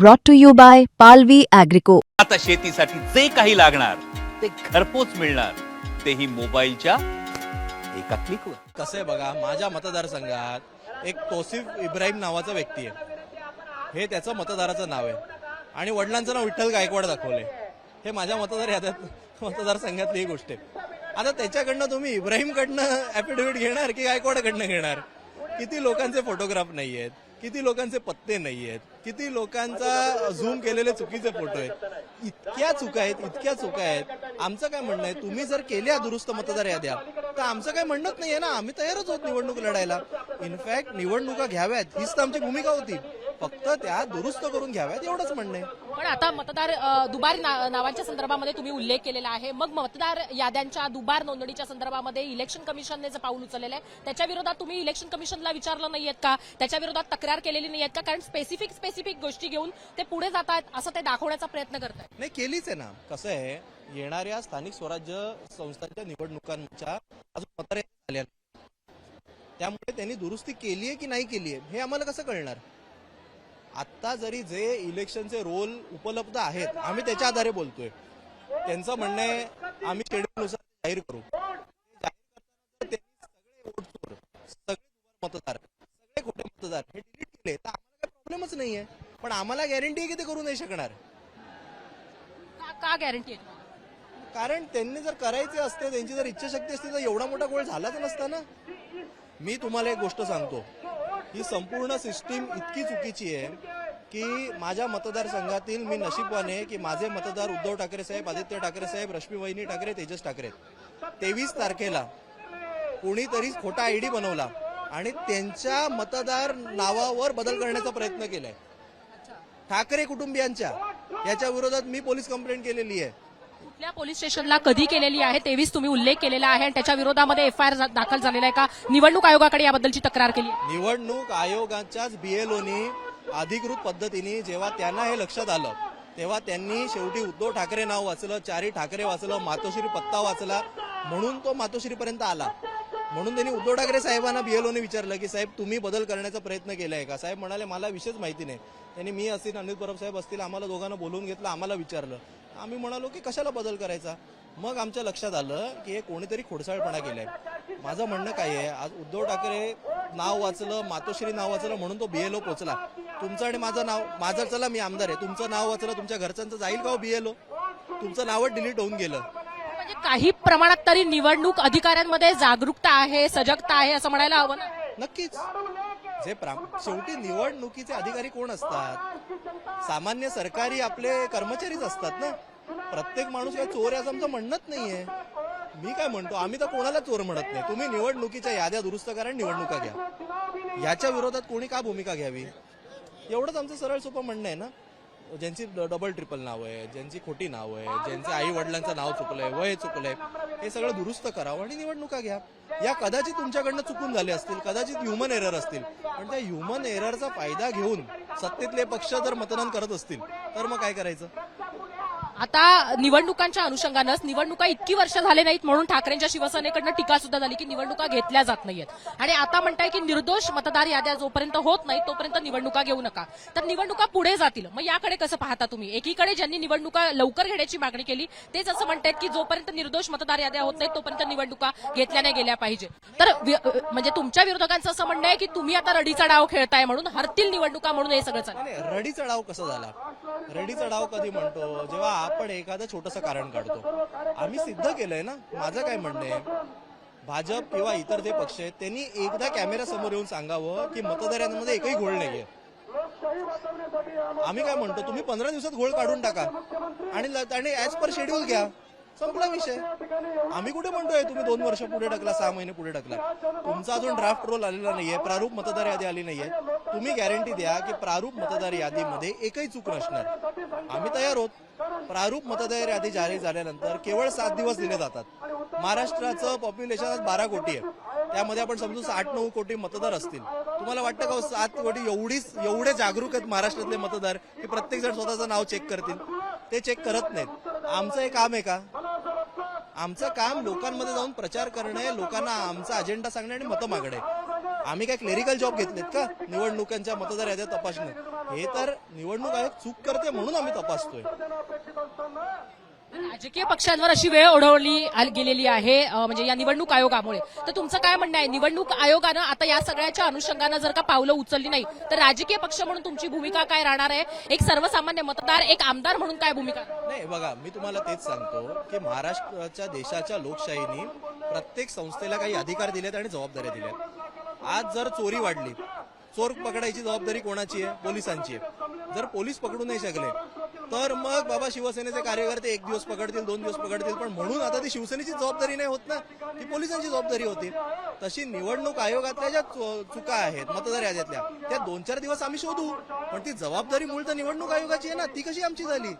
brought to you by Palvi Agrico. आता शेतीसाठी जे काही लागणार ते घरपोच मिळणार. तेही मोबाईलच्या एका क्लिकवर कसं आहे बघा माझ्या मतदारसंघात एक तोसिफ इब्राहिम नावाचा व्यक्ती आहे. हे त्याचं मतदाराचं नाव आहे. आणि वडिलांचं नाव विठ्ठल गायकवाड दाखवलंय. हे माझ्या मतदार याद्यात मतदारसंघातली ही गोष्ट आहे. आता त्याच्याकडनं तुम्ही इब्राहिमकडनं ऍफिडेव्हिट घेणार की गायकवाडकडनं घेणार? किती लोकांचे फोटोग्राफ नाही आहेत किती लोकांचे पत्ते नाही आहेत किती लोकांचा झूम केलेले चुकीचे फोटो आहेत. इतक्या चुका आहेत इतक्या चुका आहेत. आमचं काय म्हणणं आहे? तुम्ही जर केल्या दुरुस्त मतदार याद्या तर आमचं काय म्हणणंच नाहीये ना. आम्ही तयारच होत निवडणूक लढायला. इनफॅक्ट निवडणुका घ्याव्यात. हीच तर आमची भूमिका होती. फक्त त्या दुरुस्त करून घ्याव्यात एवढंच म्हणणं आहे. पण आता मतदार दुबार ना- नावांच्या संदर्भामध्ये तुम्ही उल्लेख केलेला आहे. मग मतदार याद्यांच्या दुबार नोंदणीच्या संदर्भामध्ये इलेक्शन कमिशनने जे पाऊल उचललेलं आहे त्याच्या विरोधात तुम्ही इलेक्शन कमिशनला विचारलं नाहीयेत का? त्याच्या विरोधात तक्रार केलेली नाहीयेत का? कारण स्पेसिफिक स्पेसिफिक गोष्टी घेऊन ते पुढे जातात असं ते दाखवण्याचा प्रयत्न करतात नाही केलीच आहे ना. कसं आहे येणाऱ्या स्थानिक स्वराज्य संस्थांच्या निवडणुकांच्या अजून मतदार त्यामुळे त्यांनी दुरुस्ती केली आहे की नाही केली आहे हे आम्हाला कसं कळणार? आत्ता जरी जे इलेक्शनचे रोल उपलब्ध आहेत आम्ही त्याच्या आधारे बोलतोय. त्यांचं म्हणणं आहे आम्ही शेड्यूलनुसार जाहीर करू. जाहीर करताना सगळे मतदार सगळे खोटे मतदार हे डिलीट केले तर आम्हाला काही प्रॉब्लेमच नाहीये. पण आम्हाला गॅरंटी आहे की ते करू नाही शकणार. का- गॅरंटी आहे? कारण त्यांनी जर करायचे असते त्यांची जर इच्छाशक्ती असती तर एवढा मोठा गोळ झालाच नसता ना. मी तुम्हाला एक गोष्ट सांगतो. ही संपूर्ण सिस्टीम इतकी चुकीची आहे की माझ्या मतदारसंघातील मी नशीबवान आहे की माझे मतदार उद्धव ठाकरे साहेब आदित्य ठाकरे साहेब रश्मी वहिनी ठाकरे तेजस ठाकरे तेवीस तारखेला कोणीतरी खोटा आयडी बनवला आणि त्यांच्या मतदार नावावर बदल करण्याचा प्रयत्न केलाय. ठाकरे कुटुंबियांच्या याच्या विरोधात मी पोलीस कंप्लेंट केलेली आहे. कुठल्या पोलीस स्टेशनला कधी केलेली आहे तेवीस तुम्ही उल्लेख केलेला आहे आणि त्याच्या विरोधामध्ये एफ आय आर दाखल झालेला आहे का? निवडणूक आयोगाकडे याबद्दलची तक्रार केली आहे. निवडणूक आयोगाच्याच बीएलओनी अधिकृत पद्धतीने जेव्हा त्यांना हे लक्षात आलं तेव्हा त्यांनी शेवटी उद्धव ठाकरे नाव वाचलं चारी ठाकरे वाचलं मातोश्री पत्ता वाचला. म्हणून तो मातोश्रीपर्यंत आला. म्हणून त्यांनी उद्धव ठाकरे साहेबांना बीएलओने विचारलं की साहेब तुम्ही बदल करण्याचा प्रयत्न केलाय का? साहेब म्हणाले मला विशेष माहिती नाही. त्यांनी मी असतील अनिल परब साहेब असतील आम्हाला दोघांना बोलवून घेतलं आम्हाला विचारलं. आम्ही म्हणालो की कशाला बदल करायचा? मग आमच्या लक्षात आलं की हे कोणीतरी खोडसाळपणा केलाय. माझं म्हणणं काय आहे आज उद्धव ठाकरे नाव वाचलं मातोश्री नाव वाचलं म्हणून तो बीएलओ पोचला. तुमचं आणि माझं नाव माझं चला मी आमदार आहे. तुमचं नाव वाचलं तुमच्या घरच्यांचं जाईल का हो बीएलओ तुमचं नावच डिलीट होऊन गेलं. म्हणजे काही प्रमाणात तरी निवडणूक अधिकाऱ्यांमध्ये जागरूकता आहे सजगता आहे असं म्हणायला हवं ना? नक्कीच. जे शेवटी निवडणुकीचे अधिकारी कोण असतात? सामान्य सरकारी आपले कर्मचारीच असतात ना? प्रत्येक माणूस काय चोर आहे असं आमचं म्हणणंच नाहीये. मी काय म्हणतो आम्ही तर कोणाला चोर म्हणत नाही. तुम्ही निवडणुकीच्या याद्या दुरुस्त करा निवडणुका घ्या. याच्या विरोधात कोणी का भूमिका घ्यावी? एवढंच आमचं सरळ सोपं म्हणणं आहे ना? ज्यांची डबल ट्रिपल नाव आहे ज्यांची खोटी नाव आहे ज्यांचे आई वडिलांचं नाव चुकलंय वय चुकलंय हे सगळं दुरुस्त करावं आणि निवडणुका घ्या. या कदाचित तुमच्याकडनं चुकून झाले असतील कदाचित ह्युमन एरर असतील. पण त्या ह्युमन एररचा फायदा घेऊन सत्तेतले पक्ष जर मतदान करत असतील तर मग काय करायचं? आता निवडणुकांच्या अनुषंगानंच निवडणुका इतकी वर्ष झाले नाहीत म्हणून ठाकरेंच्या शिवसेनेकडनं टीका सुद्धा झाली की निवडणुका घेतल्या जात नाहीयेत. आणि आता म्हणताय की निर्दोष मतदार याद्या जोपर्यंत होत नाही तोपर्यंत निवडणुका घेऊ नका. तर निवडणुका पुढे जातील. मग याकडे कसं पाहता तुम्ही? एकीकडे ज्यांनी निवडणुका लवकर घेण्याची मागणी केली तेच असं म्हणतायत की जोपर्यंत निर्दोष मतदार याद्या होत नाहीत तोपर्यंत निवडणुका घेतल्या नाही गेल्या पाहिजे. तर म्हणजे तुमच्या विरोधकांचं असं म्हणणं आहे की तुम्ही आता रडीचा डाव खेळताय म्हणून हरतील निवडणुका म्हणून हे सगळं चाललं रडीचा डाव कसा झाला? रडीचा डाव कधी म्हणतो? जेव्हा आपण एखादं छोटस कारण काढतो. आम्ही सिद्ध केलंय ना? माझं काय म्हणणं आहे? भाजप किंवा इतर जे पक्ष आहेत त्यांनी एकदा कॅमेरा समोर येऊन सांगावं की मतदारांमध्ये एकही घोळ नाहीये. आम्ही काय म्हणतो तुम्ही पंधरा दिवसात घोळ काढून टाका. आणि ल- आणि ऍज पर शेड्यूल घ्या. संपला विषय. आम्ही कुठे म्हणतोय? तुम्ही दोन वर्ष पुढे टाकला सहा महिने पुढे टाकला तुमचा अजून ड्राफ्ट रोल आलेला नाहीये. प्रारूप मतदार यादी आली नाहीये. तुम्ही गॅरंटी द्या की प्रारूप मतदार यादीमध्ये एकही चूक नसणार. आम्ही तयार आहोत. प्रारूप मतदार यादी जाहीर झाल्यानंतर केवळ सात दिवस दिले जातात. महाराष्ट्राचं पॉप्युलेशन आज बारा कोटी आहे. त्यामध्ये आपण समजू आठ नऊ कोटी मतदार असतील. तुम्हाला वाटतं का हो, सात कोटी एवढीच एवढे जागरूक आहेत महाराष्ट्रातले मतदार की प्रत्येक जण स्वतःचं नाव चेक करतील? ते चेक करत नाहीत. आमचं हे काम आहे का? आमचं काम लोकांमध्ये जाऊन प्रचार करणे लोकांना आमचा अजेंडा सांगणे आणि मतं मागणे. आम्ही काय क्लेरिकल जॉब घेतलेत का? निवडणुकांच्या मतदार याद्या तपासणे. हे तर निवडणूक आयोग चूक करते म्हणून आम्ही तपासतोय. राजकीय पक्षांवर अशी वेळ ओढवली गेलेली आहे म्हणजे या निवडणूक आयोगामुळे. तर तुमचं काय म्हणणं आहे? निवडणूक आयोगानं आता या सगळ्याच्या अनुषंगानं जर का पावलं उचलली नाही तर राजकीय पक्ष म्हणून तुमची भूमिका काय राहणार आहे? एक सर्वसामान्य मतदार एक आमदार म्हणून काय भूमिका? नाही बघा मी तुम्हाला तेच सांगतो की महाराष्ट्राच्या देशाच्या लोकशाहीने प्रत्येक संस्थेला काही अधिकार दिलेत आणि जबाबदाऱ्या दिल्यात. आज जर चोरी वाढली चोर पकडायची जबाबदारी कोणाची आहे? पोलिसांची आहे. जर पोलीस पकडू नाही शकले तर मग बाबा शिवसेनेचे कार्यकर्ते एक दिवस पकडतील दोन दिवस पकडतील. पण म्हणून आता ती शिवसेनेची जबाबदारी नाही होत ना ती पोलिसांची जबाबदारी होती. तशी निवडणूक आयोगातल्या ज्या चुका आहेत मतदार याद्यातल्या त्या दोन चार दिवस आम्ही शोधू. पण ती जबाबदारी मूळ तर निवडणूक आयोगाची आहे ना ती कशी आमची झाली?